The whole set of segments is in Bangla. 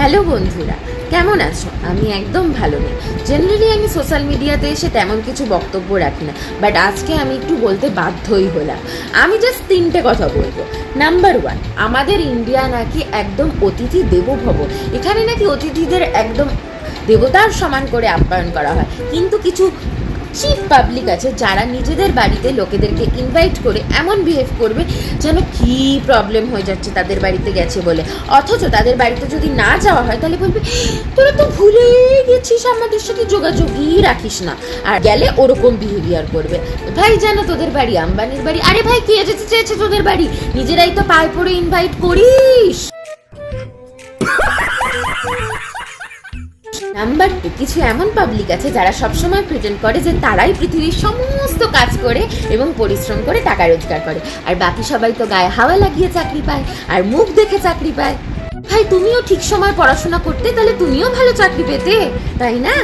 হ্যালো বন্ধুরা, কেমন আছো? আমি একদম ভালো নেই। জেনারেলি আমি সোশ্যাল মিডিয়াতে এসে তেমন কিছু বক্তব্য রাখি না বাট আজকে আমি একটু বলতে বাধ্যই হলাম। আমি জাস্ট তিনটে কথা বলব। নাম্বার ওয়ান আমাদের ইন্ডিয়া নাকি একদম অতিথি দেবভব। এখানে নাকি অতিথিদের একদম দেবতার সমান করে আপ্যায়ন করা হয়। কিন্তু কিছু চিপ পাবলিক আছে যারা নিজেদের বাড়িতে লোকেদেরকে ইনভাইট করে এমন বিহেভ করবে যেন কি প্রবলেম হয়ে যাচ্ছে তাদের বাড়িতে গেছে বলে। অথচ তাদের বাড়িতে যদি না যাওয়া হয় তাহলে বলবে, তোরা তো ভুলে গেছিস, আমাদের সাথে যোগাযোগই রাখিস না। আর গেলে ওরকম বিহেভিয়ার করবে। ভাই যেন তোদের বাড়ি, আম্বানির বাড়ি? আরে ভাই, কে যেতে চেয়েছে তোদের বাড়ি? নিজেরাই তো পায়ে পড়ে ইনভাইট করিস। নাম্বার টু কিছু এমন পাবলিক আছে যারা সবসময় প্রেজেন্ট করে যে তারাই পৃথিবীর সমস্ত কাজ করে এবং পরিশ্রম করে টাকা রোজগার করে। আর বাকি সবাই তো গায়ে হাওয়া লাগিয়ে চাকরি পায় আর মুখ দেখে চাকরি পায়। ভাই, তুমিও ঠিক সময় পড়াশোনা করতে, তাহলে তুমিও ভালো চাকরি পেতে, তাই না?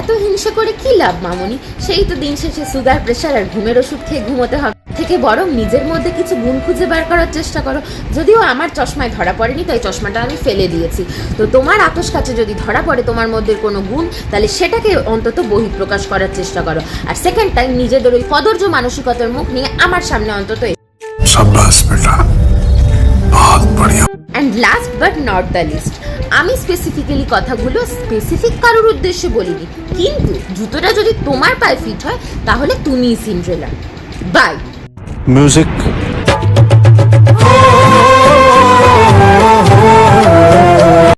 এত হিংসা করে কি লাভ মামনি? সেই তো দিন শেষে সুগার প্রেশার আর ঘুমের ওষুধ খেয়ে ঘুমোতে হবে। থেকে বরং নিজের মধ্যে কিছু গুণ খুঁজে বার করার চেষ্টা করো। যদিও আমার চশমায় ধরা পড়েনি তাই চশমাটা আমি ফেলে দিয়েছি। তো তোমার আতস কাছে যদি ধরা পড়ে তোমার মধ্যে কোনো গুণ তাহলে সেটাকে অন্তত বহিঃপ্রকাশ করার চেষ্টা করো। আর সেকেন্ড টাইম নিজেদের ওই কদর্য মানসিকতার মুখ নিয়ে আমার সামনে অন্তত and last but. Not the least আমি স্পেসিফিক্যালি কথাগুলো স্পেসিফিক কারোর উদ্দেশ্যে বলিনি। কিন্তু জুতোটা যদি তোমার পায়ে ফিট হয় তাহলে তুমিই সিন্ড্রেলা বাই music